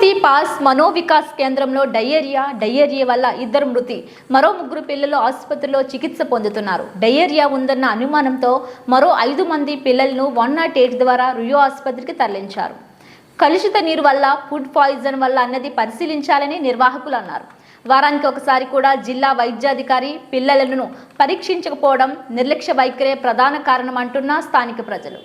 Tirupati pass Manovikas కేంద్రంలో diarrhoea diarrhoea వల్ల ఇద్దరు మృతి. మరో ముగ్గురు పిల్లలు ఆసుపత్రిలో చికిత్స పొందుతున్నారు. డయేరియా ఉందన్న అనుమానంతో మరో ఐదు మంది పిల్లలను వన్ నాట్ ఎయిట్ ద్వారా రుయో ఆసుపత్రికి తరలించారు. కలుషిత నీరు వల్ల ఫుడ్ పాయిజన్ వల్ల అన్నది పరిశీలించాలని నిర్వాహకులు అన్నారు. వారానికి ఒకసారి కూడా జిల్లా వైద్యాధికారి పిల్లలను పరీక్షించకపోవడం నిర్లక్ష్య వైఖరే ప్రధాన కారణం అంటున్న స్థానిక ప్రజలు.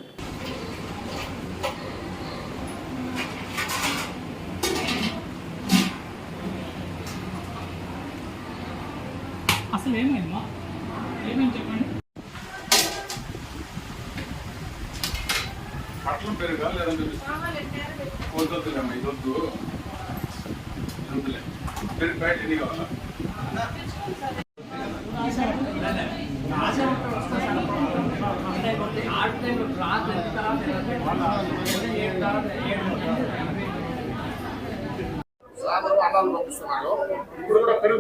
అసలు ఏమైందమ్మా ఏమైంది చెప్పండి? పట్లం పెరుగా లేదంటే వద్దొద్దులేమ్మా ఇది వద్దు. ఇది పెరుగు బయట ఎన్ని కావాలా?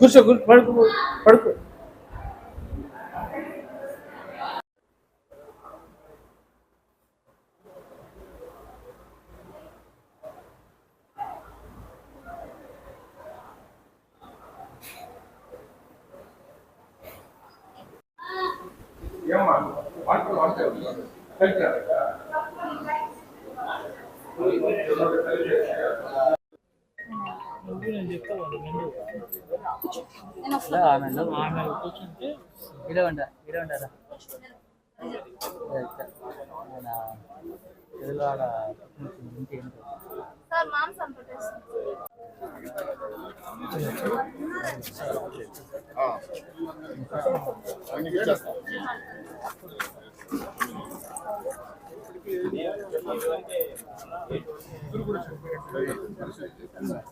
కూర్చో కూర్చో పడుకో పడుకో ఏమ్మా వంట వంట కలిపారు కూర్చుంటే ఇడే ఉంటా ఇడే ఉంటారా తెలుగు ఆడ ఇంకేంటి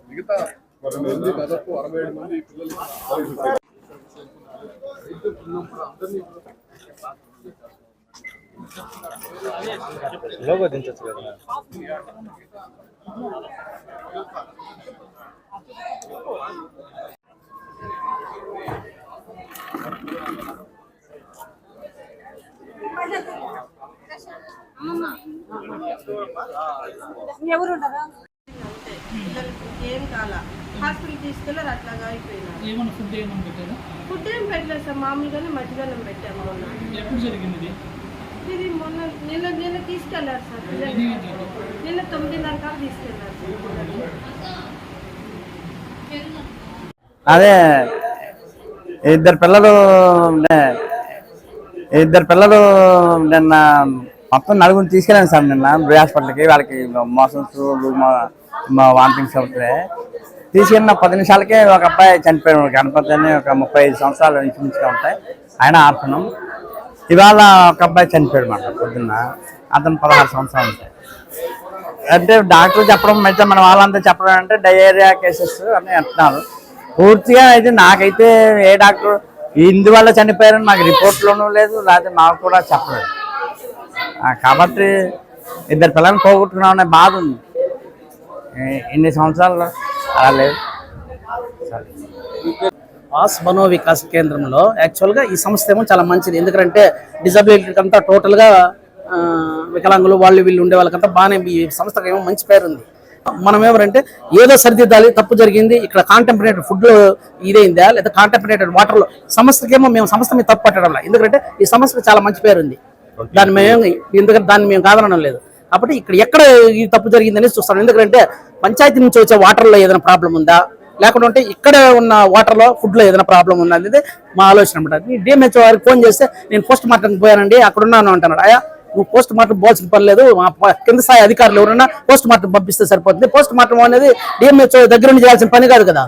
మిగతా మరి మంది దాదాపు అరవై ఏడు మంది పిల్లలు లోగో దించచ్చు కదా ఎవరు పిల్లలకి కాల హాస్పిటల్ తీసుకెళ్ళారు అట్లాగా అయిపోయినారు. ఏమన్నా ఫుడ్ ఏమన్నా పెట్టారా? ఫుడ్ ఏం పెట్టలేదు సార్ మామూలుగానే మధ్యాహ్నం పెట్టాము మొన్న. ఎప్పుడు జరిగింది ఇది? ఇది మొన్న నిన్న నిన్న తీసుకెళ్ళారు సార్? నిన్న. తొమ్మిదిన్నర కాదు తీసుకెళ్ళారు సార్. అదే ఇద్దరు పిల్లలు నే- ఇద్దరు పిల్లలు నిన్న మొత్తం నలుగురిని తీసుకెళ్ళాను సార్ నిన్న హాస్పిటల్కి వాళ్ళకి మోషన్స్ మా వామిటింగ్స్ అవుతాయి తీసుకెళ్ళిన పది నిమిషాలకే ఒక అబ్బాయి చనిపోయాడు. గణపతి అని ఒక ముప్పై ఐదు సంవత్సరాలు ఇంచుమించుగా ఉంటాయి. ఆయన ఆర్పణం. ఇవాళ ఒక అబ్బాయి చనిపోయాడు మాట పొద్దున్న. అతను పదహారు సంవత్సరాలు ఉంటాయి. అంటే డాక్టర్ చెప్పడం మధ్య మన వాళ్ళంతా చెప్పడం అంటే డయేరియా కేసెస్ అని అంటున్నారు. పూర్తిగా అయితే నాకైతే ఏ డాక్టర్ ఇందువల్ల చనిపోయారని మాకు రిపోర్ట్లోనూ లేదు లేకపోతే మాకు కూడా చెప్పలేదు. కాబట్టి ఇద్దరు పిల్లల్ని పోగొట్టుకున్నామనే బాధ ఉంది. ఎన్ని సంవత్సరాలు అలా లేదు. పాస్ మనో వికాస్ కేంద్రంలో యాక్చువల్గా ఈ సంస్థ ఏమో చాలా మంచిది. ఎందుకంటే డిజబిలిటీ అంతా టోటల్గా వికలాంగులు వాళ్ళు వీళ్ళు ఉండే వాళ్ళకంతా బాగానే ఈ సంస్థకు ఏమో మంచి పేరు ఉంది. మనం ఏమంటే ఏదో సరిదిద్దాలి తప్పు జరిగింది ఇక్కడ కాంటెంపరేటెడ్ ఫుడ్ ఇదైందా లేదా కాంటెంపరేటెడ్ వాటర్లో సంస్థకేమో మేము సంస్థ మీద తప్పు పట్టడం ఎందుకంటే ఈ సంస్థకు చాలా మంచి పేరు ఉంది. దాన్ని మేము ఎందుకంటే దాన్ని మేము కాదనడం లేదు. కాబట్టి ఇక్కడ ఎక్కడ ఈ తప్పు జరిగిందని చూస్తాను ఎందుకంటే పంచాయతీ నుంచి వచ్చే వాటర్లో ఏదైనా ప్రాబ్లం ఉందా? లేకుండా ఉంటే ఇక్కడ ఉన్న వాటర్లో ఫుడ్లో ఏదైనా ప్రాబ్లం ఉందా అనేది మా ఆలోచన అనమాట డిఎంహెచ్ఓ వారికి ఫోన్ చేస్తే నేను పోస్ట్ మార్టం పోయానండి అక్కడ ఉన్నాను అంటున్నాడు. అయ్యా నువ్వు పోస్ట్ మార్టం పోవాల్సిన పని లేదు. మా కింద స్థాయి అధికారులు ఎవరైనా పోస్ట్ మార్టం పంపిస్తే సరిపోతుంది. పోస్ట్ మార్టం అనేది డిఎంహెచ్ఓ దగ్గర నుండి చేయాల్సిన పని కాదు కదా.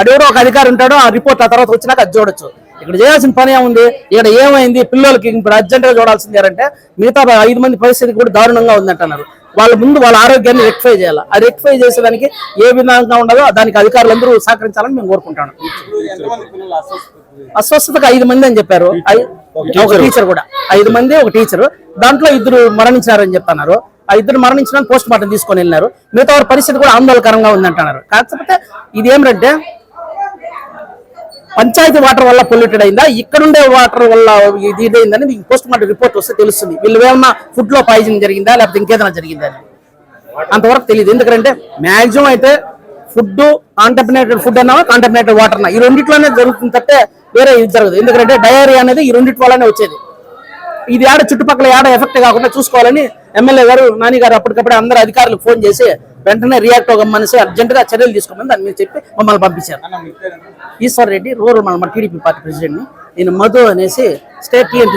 అడెవడో ఒక అధికారి ఉంటాడో ఆ రిపోర్ట్ ఆ తర్వాత వచ్చినాక అది చూడొచ్చు. ఇక్కడ చేయాల్సిన పని ఏముంది? ఇక్కడ ఏమైంది? పిల్లలకి ఇప్పుడు అర్జెంట్గా చూడాల్సింది ఏంటంటే మిగతా ఐదు మంది పరిస్థితి కూడా దారుణంగా ఉందంటున్నారు. వాళ్ళ ముందు వాళ్ళ ఆరోగ్యాన్ని రెక్టిఫై చేయాలి. ఆ రెక్టిఫై చేసేదానికి ఏ విధంగా ఉండదో దానికి అధికారులందరూ సహకరించాలని మేము కోరుకుంటాను అస్వస్థతకు ఐదు మంది అని చెప్పారు. ఒక టీచర్ కూడా. ఐదు మంది ఒక టీచర్ దాంట్లో ఇద్దరు మరణించినారని చెప్తున్నారు. ఆ ఇద్దరు మరణించిన పోస్ట్ మార్టం తీసుకొని వెళ్ళినారు. మిగతా వారి పరిస్థితి కూడా ఆందోళనకరంగా ఉందంటున్నారు. కాకపోతే ఇది ఏమిటంటే పంచాయతీ వాటర్ వల్ల పొల్యూటెడ్ అయిందా? ఇక్కడ ఉండే వాటర్ వల్ల ఇది ఇదైందని మీకు పోస్ట్ మార్టం రిపోర్ట్ వస్తే తెలుస్తుంది. వీళ్ళు ఏమన్నా ఫుడ్లో పాయిజన్ జరిగిందా? లేకపోతే ఇంకేదైనా జరిగిందా అంతవరకు తెలియదు ఎందుకంటే మాక్సిమం అయితే ఫుడ్ కాంటమినేటెడ్ ఫుడ్ అన్నా కాంటమినేటెడ్ వాటర్ అన్నా. ఈ రెండిట్లోనే జరుగుతుంది తప్పే వేరే ఇది జరగదు. ఎందుకంటే డయేరియా అనేది ఈ రెండిటి వల్లనే వచ్చేది. ఇది ఆడ చుట్టుపక్కల ఆడ ఎఫెక్ట్ కాకుండా చూసుకోవాలని ఎమ్మెల్యే గారు నాని గారు అప్పటికప్పుడే అందరు అధికారులకు ఫోన్ చేసి వెంటనే రియాక్ట్ అవ్వమనేసి అర్జెంట్గా చర్యలు తీసుకోమని దాని మీద చెప్పి మమ్మల్ని పంపించారు. ఈశ్వర్ రెడ్డి రూరల్ మన టీడీపీ పార్టీ ప్రెసిడెంట్ నేను మధు అనేసి స్టేట్